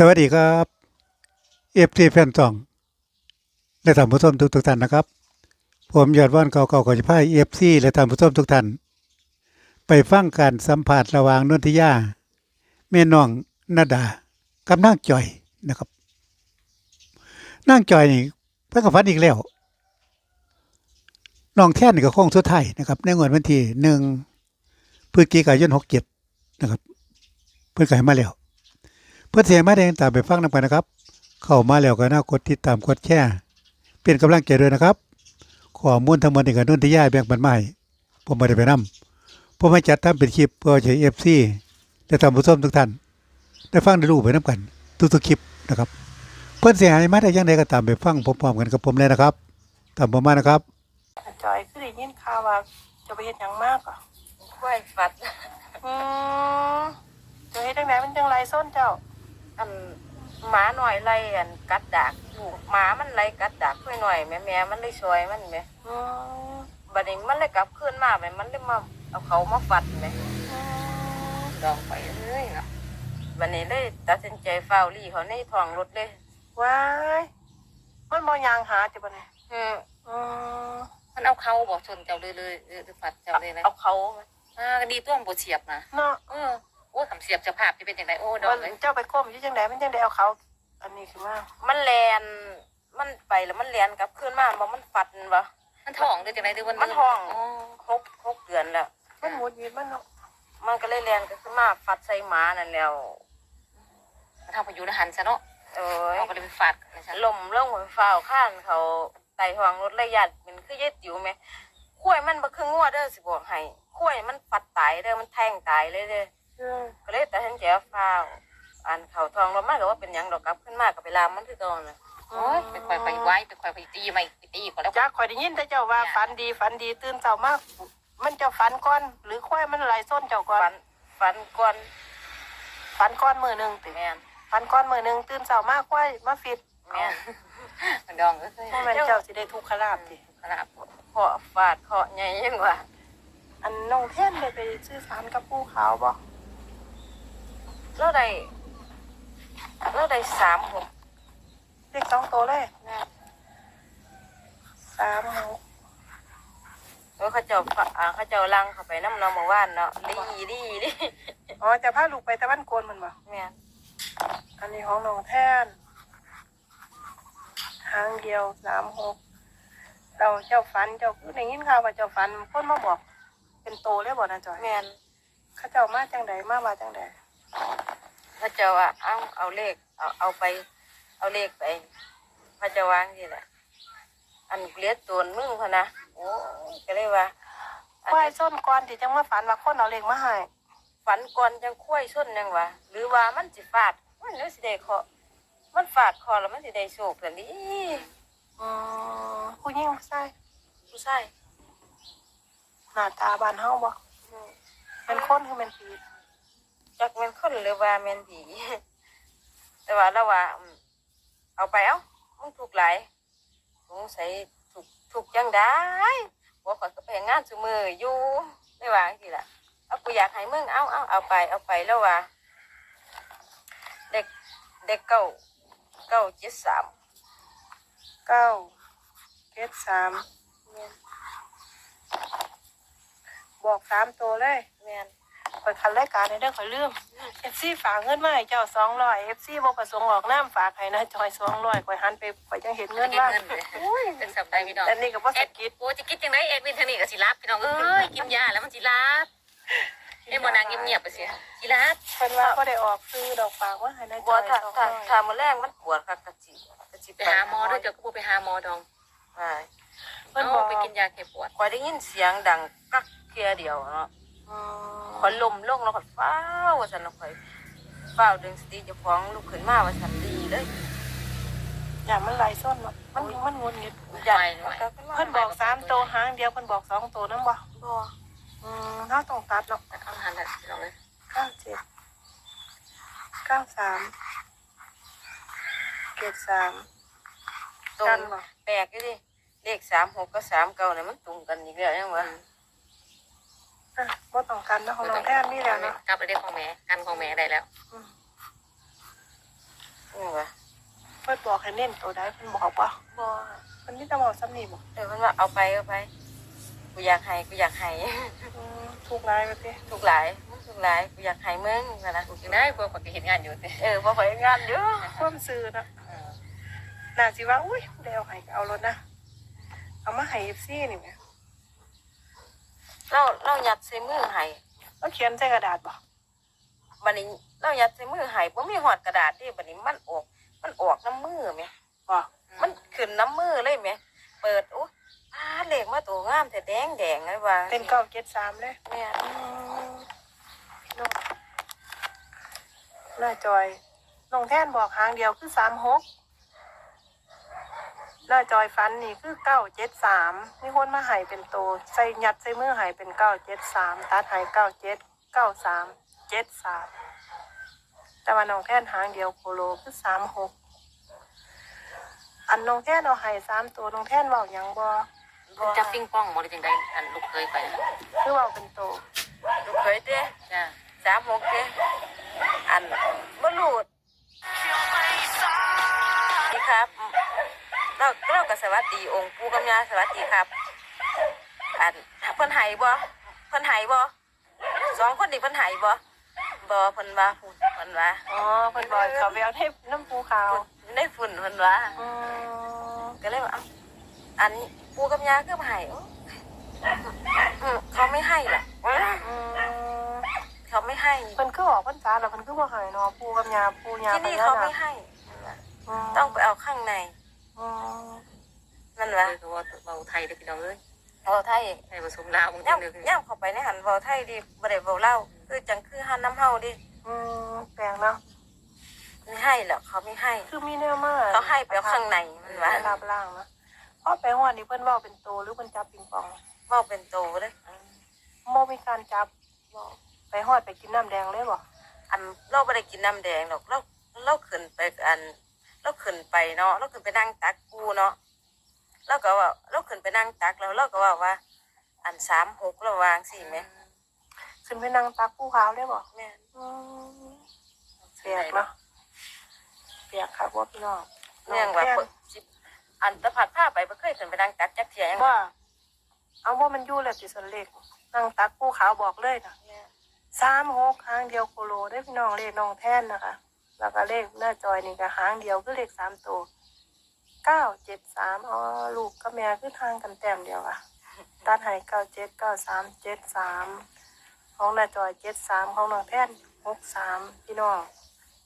สวัสดีครับเอฟซีแฟนซองและท่านผู้ชมทุกทุกท่านนะครับ ผมยอดว่านเก่าๆก่อนจะพายเอฟซีและท่านผู้ชมทุกท่าน ไปฟังการสัมผัสระหว่างนนทิยาแม่น้องนาดา กับนางจอยนะครับนางจอยนี่เพิ่งกับฟันอีกแล้วน้องแท่นก็โค้งสุดท้ายนะครับ ในงวดวันที่หนึ่งพฤศจิกายนหกเจ็ดนะครับ เพื่อนก็ให้มาแล้ว พื่อนเสียมาได้ตามไปฟังนำกันนะครับ เข้ามาแล้วก็น่ากดติดตามกดแชร์เป็นกำลังใจด้วยนะครับข้อมูลทั้งหมดนี่ก็นุ่นที่ย่ายแบ่งปันมาให้ผมไม่ได้ไปนำผมให้จัดทำเป็นคลิปเพื่อใช้เอฟซีและทำผู้ชมทุกท่าน ได้ฟังได้รู้ไปน้ำกัน ทุกๆคลิปนะครับ เพื่อนเสียหายมาได้ยังไงก็ตามไปฟังพร้อมๆกันกับผมเลยนะครับ ตามผมมานะครับจอยคือได้ยินข่าวว่าจะไปเฮ็ดหยังมากอะกล้วยฝัดอืมจะเฮ็ดจังไดมันจังไรส้นเจ้า อันหมาหน่อยไล่อันกัดดากลูกหมามันไล่กัดดากค่อยหน่อยแม่แม่มันเลยช่วยมันแม่อืมบัดนี้มันเลยกลับคืนมาแม่มันเลยมาเอาเขามาฟัดแม่อืมดองไปเลยเนาะบัดนี้เลยตัดสินใจเฝ้าวลี่เขาในท้องรถเลยว้ายมันบ่ยางหาติบ่เนี่ยอืมอืมมันเอาเขาบอกชนเจ้าเลยเลยหรือฝัดเจ้าเลยนะเอาเขาอ่าดีตัวมันบเฉียบนะเนาะเออโอ้ทำเสียบเจะภาพจะเป็นอย่างไรโอ้ดอมักนเลยเจ้าไปก้มอยู่จังไดมันจังไดเอาเขา อันนี้ขึ้นมามันแลนมันไปแล้วมันแลนกลับคืนมาบอกมันฟัดบ่มันท้องหรือจังไรหรือมันมันท้อง อ๋อหกหกเดือนแล้ว มันหมุดหวิดมันเนาะมันก็เลยแลนกลับขึ้นมาฟัดใส่หมานั่นแล้ว มันทำพายุนะหันซะเนาะเอ้ย เอาไปเลยไปฝัดนะจ๊ะลมลงหัวฟ้าวข้านเขาไต่หวงรถระยะมันคือเย็ดติ๋วไหมข้วยมันบ่คืองัวเด้อสิบอกให้ข้วยมันปัดตายเด้อมันแทงตายเลยเด้ออืม ก็เลยแต่ฉันแกฟ้าวอันเขาทองรถมากก็ว่าเป็นหยังดอกกลับขึ้นมากกับเวลามมันคือตอนน่ะโอ้ยไปคอยไปไว้ไปคอยไปตีไม่ไปตีก่อนแล้วจักข่อยได้ยินแต่เจ้าว่าฝันดีฝันดีตื่นเช้ามาก มันเจ้าฝันก่อน หรือควายมันไหลส้นเจ้าก่อนฟันฟันก่อนฝันก่อนมื้อหนึงติแม่นฝันก่อนมื้อหนึงตื่นเช้ามากควายมาฟิตแม่นมันดองก็เคยบ่แม่นเจ้าสิได้ทุกขลาบติขนาดเคาะฟาดเคาะใหญ่ยังว่าอันน้องแท่นได้ไปซื้อสารกับปูขาวบ่ เราได้เราได้สามหกเลขสองตัวเลยแม่นสามหกแล้วเขาเจ้าพาอ่าเขาเจ้าลังเข้าไปน้ำนองเมื่อวานเนาะลี่ลี่ลี่อ๋อจะพาลูกไปตะวันโกนมันบ่แม่นอันนี้ของน้องแท่นหางเดียวสามหกเราเจ้าฝันเจ้าคือได้ยินข่าวว่าเจ้าฝันคนมาบอก เป็นโตเลยบ่นะจอยแม่นเขาเจ้ามาจังใดมาว่าจังใด พระเจ้าว่าเอาเอาเลขเอาเอาไป เอาเลขไป พระเจ้าวางที่แหละ อันเลียดตัวมึงพะนะโอ้ยก็เลยว่าอันควายนี้ส้นก่อนที่จังมาฝันว่าคนเอาเลขมาให้ฝันก่อนจังคุ้ยส้นยังวะหรือว่ามันสิฟาด มันเลยสิได้เคาะมันฟาดคอแล้วมันสิได้โชคแต่นี้อืมผู้หญิงผู้ชายผู้ชายหน้าตาบ้านเฮาบ่อืมเป็นคนคือเป็นผี จักแม่นคนหรือว่าแม่นผีแต่ว่าเราว่าอืมเอาไปเอ้ามึงถูกหลายสงสัยถูกถูกจังได้บอกขอยก็ไปงานซุมืออยู่ได้ว่าจังซี่ล่ะเอากูอยากให้มึงเอาเอาเอาไปเอาไปแล้วว่า เด็กเด็กเก้าเก้าเจ็ดสามเก้าเกตสามแม่นบอกสามตัวเลยแม่นข่ อยคันรายการในเด้อข่อยลืมเอฟซีฝากเงินมาให้เจ้าสองร้อยเอฟซีบ่ประสงค์ออกน้ำฝากให้นะจอยสองร้อยข่อยหันไปข่อยยังเห็นเงินเงินว่าเงินเลยเป็นสับได้พี่น้องแต่นี่ก็บ่เอ็สะดกิดโอ้จะคิดจังไรเอ็ดวินเทอร์นี่กับสิรับพี่น้องเอ้ยกินยาแล้วมันสิรับไอ้โมนางเงียบๆไปเสียสิรับเพิ่นว่าบ่ได้ออกซื้อดอกฝากว่าให้นะจบัวอยถ้าสองถ้าร้อยถ้ามือแรงมันปวดค่ะกระจิกระจิไปหาหมอด้วยเจ้าก็ไปหาหมอดองใช่เพิ่นบเอาอกไปกินยาแก้ปวดคอยได้ยินเสียงดังกักเกียเดียวเนาะ อืมคอยลมลงแล้วก็ฟ้าวว่าสันแล้วคอยฟ้าวดึงสติเจะฟ้าของลุกขึ้นมาว่าสันดีเลยอย่ามันไหลส้นเนาะมันมันงุนงิดใหญ่เพิ่นบอกสามตัวหางเดียวเพิ่นบอกสองตัวนํบ่บ่อืมเฮาต้องตัดเนาะแต่ข้างหันเลยพี่น้องเลยเก้าเจ็ดเก้าสามเจ็ดสามตรงกันบ่แปลกอยู่ดิเลขสามหกกับสามเก้าเนี่ยมันตรงกันอีกแล้วยังวะ อะบ่ต้องกันเนาะของน้องแท้นี่แหล้วเนาะกลับไปได้ของแม่กันของแม่ได้แล้วอืมให้เน้นตัวใดเพิ่นบอกบ่บ่เพิ่นมีแต่บอกซ้ำนี่บ่เออมันว่าเอาไปเอาไป กูอยากให้กูอยากให้อืมถูกนายไปติทุกหลายมึงทุกหลายกูอยากให้มึงว่านะถูกจังได้พวกคนก็เห็นงานอยู่แต่เออพอไปงานเยอะความซื่อเนาะน่าสิว่าอุ้ยผู้ใดเอาให้ก็เอารถนะเอามาให้ FC นี่แหม เราเรายัดใส่มือให้แล้วเขียนใส่กระดาษบ่บัดนี้เรายัดใส่มือให้บ่มีหอดกระดาษดิบัดนี้มันออก มันออกน้ำมือแหมบ่มันขึ้นน้ำมือเลยแหมเปิดโอ้พาเลขมาตัวงามแต่แดงแดงเลยว่าเป็นเก้าเจ็ดสามเลยเนี่ยอืมน้องน่าจอยน้องแท่นบอกหางเดียวคือสามหก น่าจอยฟันนี่คือเก้าเจ็ดสามมีคนมาใหายเป็นโตใส่ยัดใส่มือใหายเป็นเก้าเจ็ดสามตัดใหายเก้าเจ็ดเก้าสามเจ็ดสามแต่ว่าน้องแท่นหางเดียวโคโลคือสามหกอันน้องแท่นเอาใหายสามตัวน้องแท่นบอกยังบ่จับปิงปองบ่ได้จังไดอันลูกเคยไปนะคือเว่าเป็นโตลูกเคยเด้จ้าสามหกเด้อันบ่รูดนี่ครับ เราเราก็สวัสดีองค์ปู่กับย่าสวัสดีครับอันเพิ่นไห้บ่เพิ่นไห้บ่สองคนนี่เพิ่นไห้บ่บ่เพิ่นว่าพุ่นเพิ่นว่าอ๋อเพิ่นบอกเขาไปเอาเทปน้ำปูขาวได้ฝุ่นเพิ่นว่าอืมก็เลยว่าเอ้าอันปู่กับย่าคือบ่ให้โอ้อืมเขาไม่ให้หรอกอืมเขาไม่ให้เพิ่นคือออกพรรษาแล้วเพิ่นคือบ่ใหายเนาะปูกับยาปูยาที่นี่พญเขานไม่คให้อืมต้องไปเอาข้างใน อืมนั่นเลวะยคือว่าเบาไทยเด้อพี่น้องเอ้ยเบาไทยไทยผสมลาวมึงจังเด้อย่ำย่ำเข้าไปในหันเบาไทยดิบ่ได้เบาเล่าวคือจังคือหันน้ำเฮาดิอืมแปลงเนาะไม่ให้หรอกเขาไม่ให้ คือมีแนวมาเขาให้ไปเอาข้างในมันวะรับล่างนะพอไปฮอดนี่เพิ่นเว้าเป็นโตหรือเพิ่นจับปิงปองเว่าเป็นโตเลยบ่มีการจับบ่ไปฮอดไปกินน้ำแดงเลยบ่อันเราไม่ได้กินน้ำแดงหรอกเราเราขึ้นไปอัน เราขึ้นไปเนาะเราขึ้นไปนั่งตักกูเนาะเราก็ว่าเราขึ้นไปนั่งตักแล้วเราก็ว่าว่า อันสามหกเราวางสี่ไหมขึ้นไปนั่งตักปูขาวเลยบ่แม่นอืมแปลกเนาะแปลกครับว่าพี่น้องเนื่องว่าแม่นเปิดสิอันตะผัดผ้าไปไม่เคยขึ้นไปนั่งตักจักเทียยังว่า เอาว่ามันอยู่แล้วติสนเลขนั่งตักปูขาวบอกเลยนะแม่นสามหกหางเดียวโคโลได้อพี่น้องเลขน้องแท่นนะคะ แล้วก็เลขหน้าจอยนี่ก็หางเดียวคือเลขสามตัวเก้าเจ็ดสามอ๋อลูกกับแม่คือทางกันแต้มเดียวอะตัดให้เก้าเจ็ดเก้าสามเจ็ดสามของหน้าจอยเจ็ดสามของน้องแท่นหกสามพี่น้อง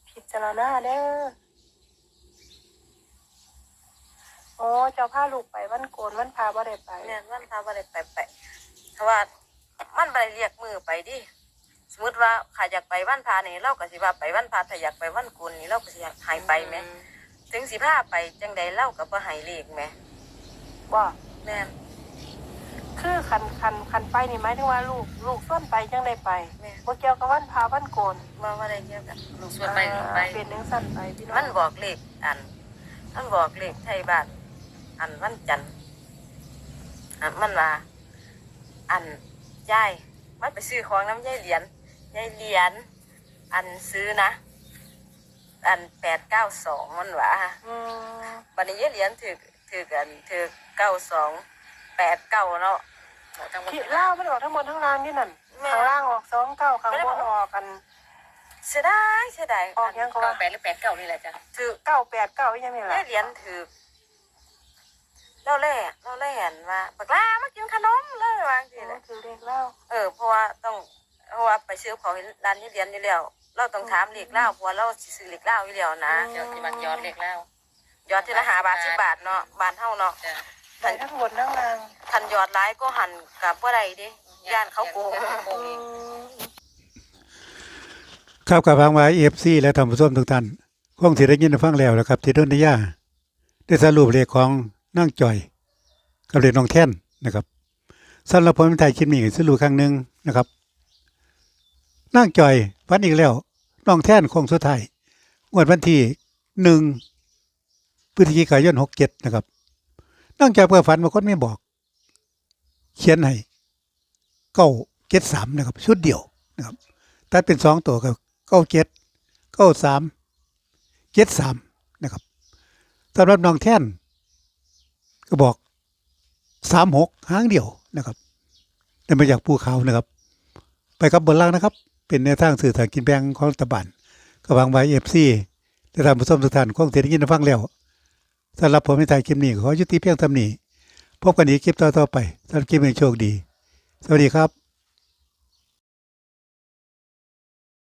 พิจารณาเด้อโอ้เจ้าพาลูกไปวันโกนวันพาบ่ได้ไปแม่นมันพาไปเลยไปไปเพราะว่ามันไปเรียกมือไปดิ สมมติว่าข้าอยากไปวันพานี่เราก็สิว่าไปวันพาถ้าอยากไปวันกุลนี่เราก็สิหายไปไหมถึงสิพาไปจังใดเล่ากับว่าหายเลขไหมว่าแม่นคือคันคันคันไปนี่หมายถึงว่าลูกลูกส่วนไปจังได้ไปแม่นบ่เกี่ยวกับวันพาวันโกนว่าว่าอะไรเกี่ยวกับลูกชวนไปลูกไปอ่าเป็นนังสั้นไปพี่น้องมันบอกเลขอันมันบอกเลขไทยบ้านอันวันจันทร์อันมันว่าอันยายมันไปซื้อของน้ำยายเหรียญ ยายเหรียญอันซื้อนะ อันแปดเก้าสองมันว่าอืมบันนี้ยายเหรียญถือถือกันถือเก้าสองแปดเก้าเนาะจังหวัดที่ล่าวมันออกทั้งหมดทั้งล่างนี่นั่นแม่ข้างล่างออกสองเก้าข้างบนออกกัน เสียดายเสียดายออกยังก็เก้าว่าแปดหรือแปดเก้านี่แหละจ้ะถือเก้าแปดเก้าอีกอยังไงล่ะได้เหรียญถือเราแล่เราแล่เห็นว่าบักลามากินขนมเลยวางทีเลยคือเลขเล่า เออเพราะว่าต้องเพราะว่า ไปซื้อของร้านนี้เหรียญอยู่แล้ว เราต้องถามเหล็กเหล้าเพราะว่าเราสิซื้อเหล็กเหล้าอยู่แล้วนะเดี๋ยวที่มันย้อนเลขแล้วยอดทีละหาบาทสิบบาทเนาะบาทเท่าเนาะจ้ะไปทั้งบนทั้งล่างทันยอดร้ายก็หันกับว่าไรดิย่านเขาโกงโกอืงอีกมครับกับฟังไว้เอฟซีและท่านผู้ชมทุกท่านคงสิได้ยินได้ฟังแล้วนะครับ ที่ดนนิยาได้สรุปเลขของนั่งจ่อย กับเลขน้องแท่นนะครับสำหรับผมไทยคิดมีสรุปครั้งหนึ่งนะครับ นั่งจ่อยฟันอีกแล้วน้องแท่นคงสุดท้ายงวดวันที่หนึ่งพฤศจิกายนหกเจ็ดนะครับนั่งจ่อยเพื่อฝันมาคนไม่บอก เขียนให้เก้าเจ็ดสามนะครับ ชุดเดียวนะครับตัดเป็นสองตัวกับเก้าเจ็ดเก้าสามเจ็ดสามนะครับสำหรับน้องแท่นก็บอกสามหกหางเดียวนะครับแต่มาจากภูเขานะครับ ไปกับบนล่างนะครับ เป็นแนวทางสื่อสารกินแบงของรัฐบาลกำลังไว้เอฟซีได้ทำผู้ชมทุกท่านคงเสียได้ยินฟังแล้วสำหรับผมในทายคลิปนี้ขอยุติเพียงเท่านี้พบกันอีกคลิปต่อๆไปสำหรับคลิปนี้โชคดี สวัสดีครับ